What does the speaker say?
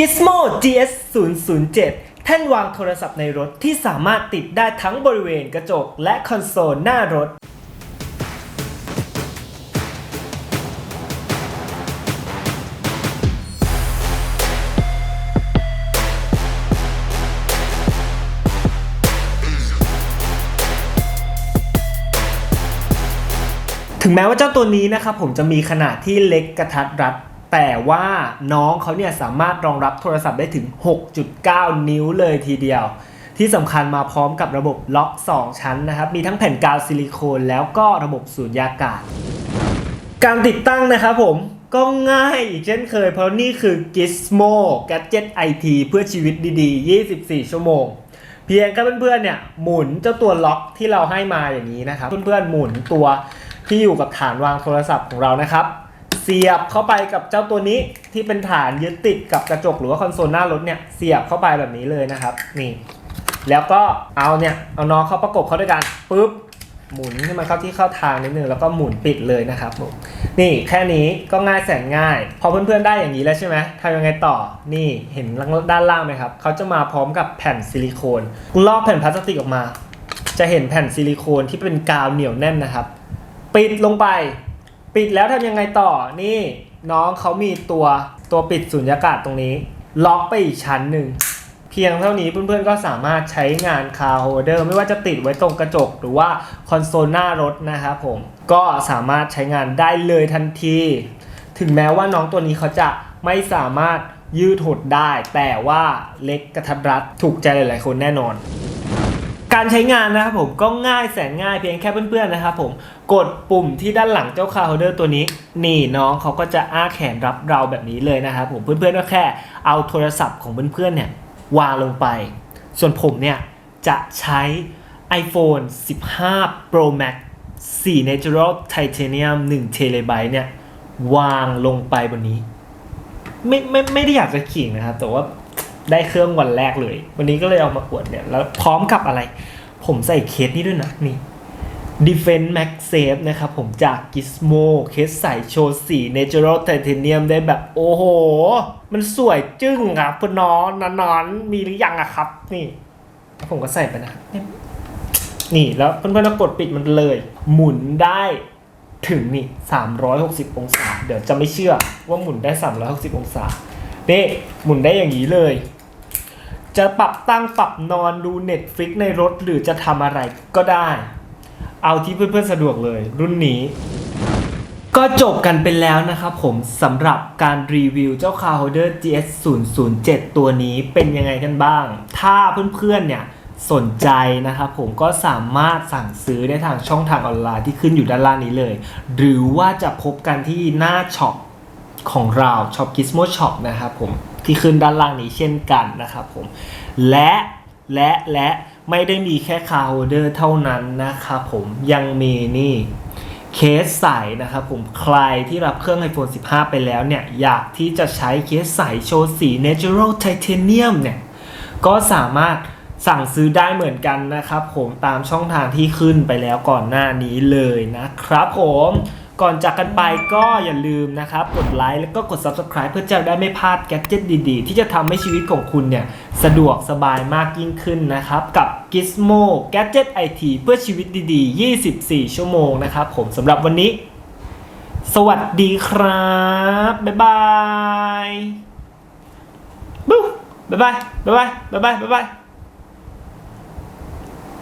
Gizmo GS 0 0 7แท่นวางโทรศัพท์ในรถที่สามารถติดได้ทั้งบริเวณกระจกและคอนโซลหน้ารถ ถึงแม้ว่าเจ้าตัวนี้นะครับผมจะมีขนาดที่เล็กกระทัดรัด แต่ว่าน้องเขาเนี่ยสามารถรองรับโทรศัพท์ได้ถึง 6.9 นิ้วเลยทีเดียว ที่สำคัญมาพร้อมกับระบบล็อก 2 ชั้นนะครับ มีทั้งแผ่นกาวซิลิโคนแล้วก็ระบบสูญญากาศ การติดตั้งนะครับผมก็ง่ายอีกเช่นเคย เพราะนี่คือ Gizmo Gadget IT เพื่อชีวิตดีๆ 24 ชั่วโมง เพียงแค่เพื่อนๆเนี่ยหมุนเจ้าตัวล็อกที่เราให้มาอย่างนี้นะครับ เพื่อนๆหมุนตัวที่อยู่กับฐานวางโทรศัพท์ของเรานะครับ สียบเข้าไปกับเจ้าตัวนี้ที่เป็นฐานยึดติดกับกระจกหรือว่าคอนโซลหน้ารถเนี่ยเสียบเข้าไปแบบนี้เลยนะครับ นี่ แล้วก็เอาเนี่ยเอาน้องเข้าประกบเข้าด้วยกันปุ๊บหมุนให้มันเข้าที่เข้าทางนิดนึงแล้วก็หมุนปิดเลยนะครับผมนี่แค่นี้ก็ง่ายแสนง่าย พอเพื่อนๆได้อย่างนี้แล้วใช่ไหมทำยังไงต่อนี่เห็นด้านล่างไหมครับเขาจะมาพร้อมกับแผ่นซิลิโคนลอกแผ่นพลาสติกออกมา จะเห็นแผ่นซิลิโคนที่เป็นกาวเหนียวแน่นนะครับ ปิดลงไป ปิดแล้วทำยังไงต่อนี่น้องเขามีตัวตัวปิดสุญญากาศตรงนี้ ล็อกไปอีกชั้นหนึ่ง เพียงเท่านี้เพื่อนๆก็สามารถใช้งานคาร์โฮเดอร์ไม่ว่าจะติดไว้ตรงกระจกหรือว่าคอนโซลหน้ารถนะครับผมก็สามารถใช้งานได้เลยทันที ถึงแม้ว่าน้องตัวนี้เขาจะไม่สามารถยืดหดได้ แต่ว่าเล็กกระทัดรัดถูกใจหลายๆคนแน่นอน การใช้งานนะครับผมก็ง่ายแสนง่ายเพียงแค่เพื่อนๆนะครับผมกดปุ่มที่ด้านหลังเจ้าคาร์โฮเดอร์ตัวนี้ นี่น้องเขาก็จะอ้าแขนรับเราแบบนี้เลยนะครับผมเพื่อนๆก็แค่เอาโทรศัพท์ของเพื่อนๆเนี่ยวางลงไป ส่วนผมเนี่ยจะใช้ iPhone 15 Pro Max 4 Natural Titanium 1 t b เนี่ยวางลงไปบนนี้ ไม่ไม่ไม่ได้อยากจะขิงนะครับ แต่ว่า ได้เครื่องวันแรกเลย วันนี้ก็เลยเอามาอวดเนี่ย แล้วพร้อมกับอะไร ผมใส่เคสนี้ด้วยนะ นี่ Defense Max Safe นะครับผมจาก Gizmo เคสใส่โชว์สี Natural Titanium ได้แบบโอ้โห มันสวยจึ้งครับเพื่อนน้องนนอนมีหรือยังอะครับ นี่ ผมก็ใส่ไปนะ นี่แล้วเพื่อนๆก็กดปิดมันเลย หมุนได้ถึงนี่ 360 องศา เดี๋ยวจะไม่เชื่อว่าหมุนได้ 360 องศานี่หมุนได้อย่างนี้เลย จะปรับตั้งปรับนอนดู Netflix ในรถหรือจะทำอะไรก็ได้ เอาที่เพื่อนๆสะดวกเลย รุ่นนี้ ก็จบกันไปแล้วนะครับผมสำหรับการรีวิวเจ้า Car Holder GS 0 0 7ตัวนี้เป็นยังไงกันบ้าง ถ้าเพื่อนๆเนี่ยสนใจนะครับผมก็สามารถสั่งซื้อได้ทางช่องทางออนไลน์ที่ขึ้นอยู่ด้านล่างนี้เลย หรือว่าจะพบกันที่หน้าช็อปของเราช็อป Gizmo Shop นะครับผม ที่ขึ้นด้านล่างนี้เช่นกันนะครับผมและและและไม่ได้มีแค่ Car Holder เท่านั้นนะครับผมยังมีนี่เคสใสนะครับผมใครที่รับเครื่อง iPhone 15 ไปแล้วเนี่ย อยากที่จะใช้เคสใสโชว์สี Natural Titanium เนี่ย ก็สามารถสั่งซื้อได้เหมือนกันนะครับผมตามช่องทางที่ขึ้นไปแล้วก่อนหน้านี้เลยนะครับผม ก่อนจากกันไปก็อย่าลืมนะครับ กดไลค์แล้วก็กด Subscribe เพื่อจะได้ไม่พลาดแกดเจิตดีๆ ที่จะทำให้ชีวิตของคุณเนี่ย สะดวกสบายมากยิ่งขึ้นนะครับ กับ Gizmo Gadget IT เพื่อชีวิตดีๆ 24 ชั่วโมงนะครับผมสำหรับวันนี้ สวัสดีครับ บ๊ายบายบู๊บ๊ายบาย บ๊ายบาย บ๊ายบาย บ๊ายบาย